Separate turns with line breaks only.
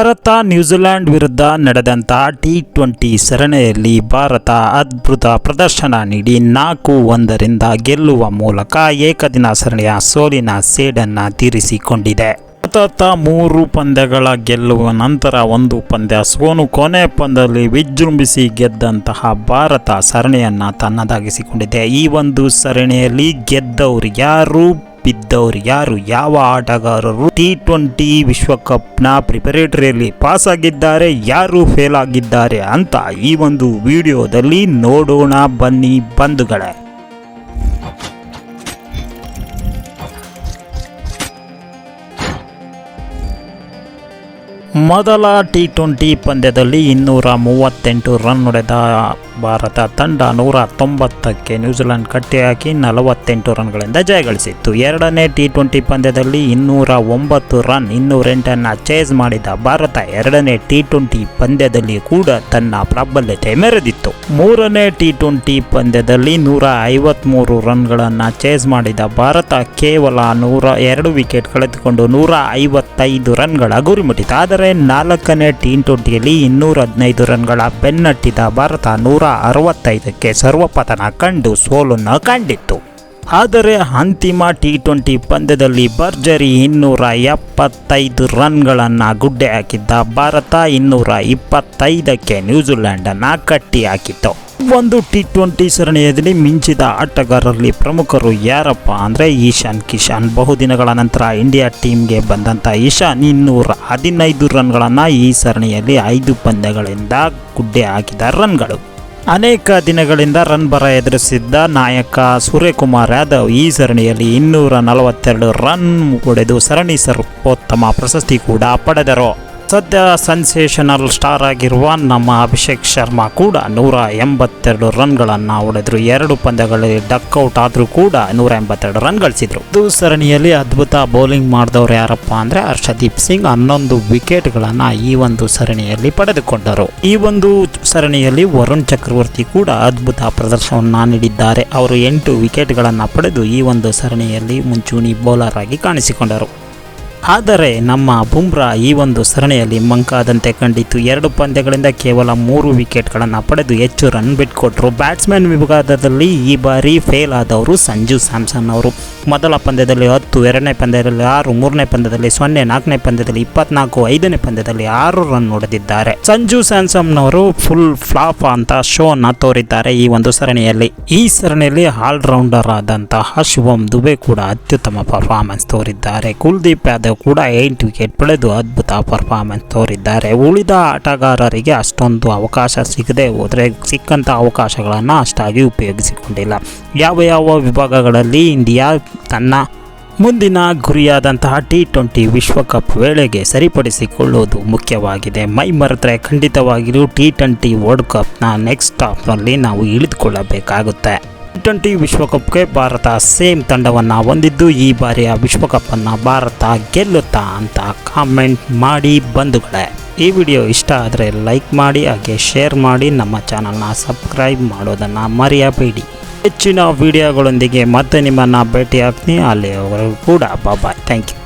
Bharat New Zealand ವಿರುದ್ಧ ನಡೆದಂತಹ T twenty ಸರಣಿಯಲ್ಲಿ ಭಾರತ ಅದ್ಭುತ ಪ್ರದರ್ಶನ ನೀಡಿ ನಾಲ್ಕು ಒಂದರಿಂದ ಗೆಲ್ಲುವ ಮೂಲಕ ಏಕದಿನ ಸರಣಿಯ ಸೋಲಿನ ಸೇಡನ್ನು ತೀರಿಸಿಕೊಂಡಿದೆ. ಸತತ ಮೂರು ಪಂದ್ಯಗಳ ಗೆಲ್ಲುವ ನಂತರ ಒಂದು ಪಂದ್ಯ ಸೋನು ಕೊನೆ ಪಂದ್ಯದಲ್ಲಿ ವಿಜೃಂಭಿಸಿ ಗೆದ್ದಂತಹ ಭಾರತ ಸರಣಿಯನ್ನು ತನ್ನದಾಗಿಸಿಕೊಂಡಿದೆ. ಈ ಒಂದು ಸರಣಿಯಲ್ಲಿ ಗೆದ್ದವರು ಯಾರು? ಬಿದ್ದವರು ಯಾರು? ಯಾವ ಆಟಗಾರರು? ಟಿ ಟ್ವೆಂಟಿ ವಿಶ್ವಕಪ್ನ ಪ್ರಿಪರೇಟರಿಯಲ್ಲಿ ಪಾಸ್ ಆಗಿದ್ದಾರೆ ಯಾರು ಫೇಲ್ ಆಗಿದ್ದಾರೆ ಅಂತ ಈ ಒಂದು ವಿಡಿಯೋದಲ್ಲಿ ನೋಡೋಣ ಬನ್ನಿ ಬಂಧುಗಳೇ. ಮೊದಲ ಟಿ ಟ್ವೆಂಟಿ ಪಂದ್ಯದಲ್ಲಿ ಇನ್ನೂರ ಮೂವತ್ತೆಂಟು ರನ್ ಹೊಡೆದ ಭಾರತ ತಂಡ ನೂರ ತೊಂಬತ್ತಕ್ಕೆ ನ್ಯೂಜಿಲೆಂಡ್ ಕಟ್ಟಿಹಾಕಿ ನಲವತ್ತೆಂಟು ರನ್ಗಳಿಂದ ಜಯಗಳಿಸಿತ್ತು. ಎರಡನೇ ಟಿ ಟ್ವೆಂಟಿ ಪಂದ್ಯದಲ್ಲಿ ಇನ್ನೂರ ಒಂಬತ್ತು ರನ್, ಇನ್ನೂರೆಂಟನ್ನು ಚೇಸ್ ಮಾಡಿದ ಭಾರತ ಎರಡನೇ ಟಿ ಟ್ವೆಂಟಿ ಪಂದ್ಯದಲ್ಲಿ ಕೂಡ ತನ್ನ ಪ್ರಾಬಲ್ಯತೆ ಮೆರೆದಿತ್ತು. ಮೂರನೇ ಟಿ ಟ್ವೆಂಟಿ ಪಂದ್ಯದಲ್ಲಿ ನೂರ ಐವತ್ತ್ಮೂರು ರನ್ಗಳನ್ನು ಚೇಸ್ ಮಾಡಿದ ಭಾರತ ಕೇವಲ ನೂರ ಎರಡು ವಿಕೆಟ್ ಕಳೆದುಕೊಂಡು ನೂರ ಐವತ್ತೈದು ರನ್ಗಳ ಗುರಿ ಮುಟ್ಟಿತು ಆದರೆ ನಾಲ್ಕನೇ ಟಿ ಟ್ವೆಂಟಿಯಲ್ಲಿ ಇನ್ನೂರ ಹದಿನೈದು ರನ್ಗಳ ಬೆನ್ನಟ್ಟಿದ ಭಾರತ ನೂರ ಅರವತ್ತೈದಕ್ಕೆ ಸರ್ವಪತನ ಕಂಡು ಸೋಲನ್ನು ಕಂಡಿತ್ತು. ಆದರೆ ಅಂತಿಮ ಟಿ ಟ್ವೆಂಟಿ ಪಂದ್ಯದಲ್ಲಿ ಭರ್ಜರಿ ಇನ್ನೂರ ಎಪ್ಪತ್ತೈದು ರನ್ಗಳನ್ನು ಗುಡ್ಡೆ ಹಾಕಿದ್ದ ಭಾರತ ಇನ್ನೂರ ಇಪ್ಪತ್ತೈದಕ್ಕೆ ನ್ಯೂಜಿಲೆಂಡನ್ನು ಕಟ್ಟಿ ಹಾಕಿತ್ತು ಒಂದು ಟಿ ಟ್ವೆಂಟಿ ಸರಣಿಯಲ್ಲಿ ಮಿಂಚಿದ ಆಟಗಾರರಲ್ಲಿ ಪ್ರಮುಖರು ಯಾರಪ್ಪ ಅಂದರೆ ಈಶಾನ್ ಕಿಶಾನ್. ಬಹುದಿನಗಳ ನಂತರ ಇಂಡಿಯಾ ಟೀಮ್ಗೆ ಬಂದಂಥ ಈಶಾನ್ ಇನ್ನೂರ ಹದಿನೈದು ರನ್ಗಳನ್ನು ಈ ಸರಣಿಯಲ್ಲಿ ಐದು ಪಂದ್ಯಗಳಿಂದ ಗುಡ್ಡೆ ಹಾಕಿದ ರನ್ಗಳು. ಅನೇಕ ದಿನಗಳಿಂದ ರನ್ ಬರ ಎದುರಿಸಿದ್ದ ನಾಯಕ ಸೂರ್ಯಕುಮಾರ್ ಯಾದವ್ ಈ ಸರಣಿಯಲ್ಲಿ ಇನ್ನೂರ ನಲವತ್ತೆರಡು ರನ್ ಹೊಡೆದು ಸರಣಿ ಸರ್ವೋತ್ತಮ ಪ್ರಶಸ್ತಿ ಕೂಡ ಪಡೆದರು. ಸದ್ಯ ಸೆನ್ಸೇಷನಲ್ ಸ್ಟಾರ್ ಆಗಿರುವ ನಮ್ಮ ಅಭಿಷೇಕ್ ಶರ್ಮಾ ಕೂಡ ನೂರ ಎಂಬತ್ತೆರಡು ರನ್ಗಳನ್ನು ಹೊಡೆದ್ರು. ಎರಡು ಪಂದ್ಯಗಳಲ್ಲಿ ಡಕ್ಔಟ್ ಆದರೂ ಕೂಡ ನೂರ ಎಂಬತ್ತೆರಡು ರನ್ ಗಳಿಸಿದ್ರು. ಇದು ಸರಣಿಯಲ್ಲಿ ಅದ್ಭುತ ಬೌಲಿಂಗ್ ಮಾಡಿದವರು ಯಾರಪ್ಪ ಅಂದರೆ ಹರ್ಷದೀಪ್ ಸಿಂಗ್. ಹನ್ನೊಂದು ವಿಕೆಟ್ಗಳನ್ನು ಈ ಒಂದು ಸರಣಿಯಲ್ಲಿ ಪಡೆದುಕೊಂಡರು. ಈ ಒಂದು ಸರಣಿಯಲ್ಲಿ ವರುಣ್ ಚಕ್ರವರ್ತಿ ಕೂಡ ಅದ್ಭುತ ಪ್ರದರ್ಶನವನ್ನು ನೀಡಿದ್ದಾರೆ. ಅವರು ಎಂಟು ವಿಕೆಟ್ಗಳನ್ನು ಪಡೆದು ಈ ಒಂದು ಸರಣಿಯಲ್ಲಿ ಮುಂಚೂಣಿ ಬೌಲರ್ ಆಗಿ ಕಾಣಿಸಿಕೊಂಡರು. ಆದರೆ ನಮ್ಮ ಬುಮ್ರಾ ಈ ಒಂದು ಸರಣಿಯಲ್ಲಿ ಮಂಕಾದಂತೆ ಕಂಡಿತು ಎರಡು ಪಂದ್ಯಗಳಿಂದ ಕೇವಲ ಮೂರು ವಿಕೆಟ್ಗಳನ್ನು ಪಡೆದು ಹೆಚ್ಚು ರನ್ ಬಿಟ್ಕೊಟ್ರು. ಬ್ಯಾಟ್ಸ್ಮನ್ ವಿಭಾಗದಲ್ಲಿ ಈ ಬಾರಿ ಫೇಲ್ ಆದವರು ಸಂಜು ಸ್ಯಾಮ್ಸನ್ ಅವರು. ಮೊದಲ ಪಂದ್ಯದಲ್ಲಿ ಹತ್ತು, ಎರಡನೇ ಪಂದ್ಯದಲ್ಲಿ ಆರು, ಮೂರನೇ ಪಂದ್ಯದಲ್ಲಿ ಸೊನ್ನೆ, ನಾಲ್ಕನೇ ಪಂದ್ಯದಲ್ಲಿ ಇಪ್ಪತ್ನಾಲ್ಕು, ಐದನೇ ಪಂದ್ಯದಲ್ಲಿ ಆರು ರನ್ ಹೊಡೆದಿದ್ದಾರೆ. ಸಂಜು ಸ್ಯಾಮ್ಸನ್ ಅವರು ಫುಲ್ ಫ್ಲಾಪ್ ಅಂತ ಶೋನ ತೋರಿದ್ದಾರೆ ಈ ಒಂದು ಸರಣಿಯಲ್ಲಿ. ಈ ಸರಣಿಯಲ್ಲಿ ಆಲ್ರೌಂಡರ್ ಆದಂತಹ ಶಿವಮ್ ದುಬೆ ಕೂಡ ಅತ್ಯುತ್ತಮ ಪರ್ಫಾರ್ಮೆನ್ಸ್ ತೋರಿದ್ದಾರೆ. ಕುಲ್ದೀಪ್ ಯಾದವ್ ಕೂಡ ಎಂಟು ವಿಕೆಟ್ ಪಡೆದು ಅದ್ಭುತ ಪರ್ಫಾರ್ಮೆನ್ಸ್ ತೋರಿದ್ದಾರೆ. ಉಳಿದ ಆಟಗಾರರಿಗೆ ಅಷ್ಟೊಂದು ಅವಕಾಶ ಸಿಗದೆ ಹೋದರೆ ಸಿಕ್ಕಂಥ ಅವಕಾಶಗಳನ್ನು ಅಷ್ಟಾಗಿ ಉಪಯೋಗಿಸಿಕೊಂಡಿಲ್ಲ. ಯಾವ ಯಾವ ವಿಭಾಗಗಳಲ್ಲಿ ಇಂಡಿಯಾ ತನ್ನ ಮುಂದಿನ ಗುರಿಯಾದಂತಹ ಟಿ ಟ್ವೆಂಟಿ ವಿಶ್ವಕಪ್ ವೇಳೆಗೆ ಸರಿಪಡಿಸಿಕೊಳ್ಳುವುದು ಮುಖ್ಯವಾಗಿದೆ. ಮೈ ಮರೆತರೆ ಖಂಡಿತವಾಗಿಯೂ ಟಿ ಟ್ವೆಂಟಿ ವರ್ಲ್ಡ್ ಕಪ್ನ ನೆಕ್ಸ್ಟ್ ಸ್ಟಾಪ್ನಲ್ಲಿ ನಾವು ಇಳಿದುಕೊಳ್ಳಬೇಕಾಗುತ್ತೆ. ಟಿ ಟ್ವೆಂಟಿ ವಿಶ್ವಕಪ್ಗೆ ಭಾರತ ಸೇಮ್ ತಂಡವನ್ನು ಹೊಂದಿದ್ದು, ಈ ಬಾರಿಯ ವಿಶ್ವಕಪ್ಪನ್ನು ಭಾರತ ಗೆಲ್ಲುತ್ತಾ ಅಂತ ಕಾಮೆಂಟ್ ಮಾಡಿ ಬಂಧುಗಳೇ. ಈ ವಿಡಿಯೋ ಇಷ್ಟ ಆದರೆ ಲೈಕ್ ಮಾಡಿ, ಹಾಗೆ ಶೇರ್ ಮಾಡಿ, ನಮ್ಮ ಚಾನಲ್ನ ಸಬ್ಸ್ಕ್ರೈಬ್ ಮಾಡೋದನ್ನು ಮರೆಯಬೇಡಿ. ಹೆಚ್ಚಿನ ವಿಡಿಯೋಗಳೊಂದಿಗೆ ಮತ್ತೆ ನಿಮ್ಮನ್ನು ಭೇಟಿ ಆಗ್ತೀನಿ ಅಲ್ಲಿಯವರೆಗೂ ಕೂಡ ಬಾಬಾಯ್ ಥ್ಯಾಂಕ್ ಯು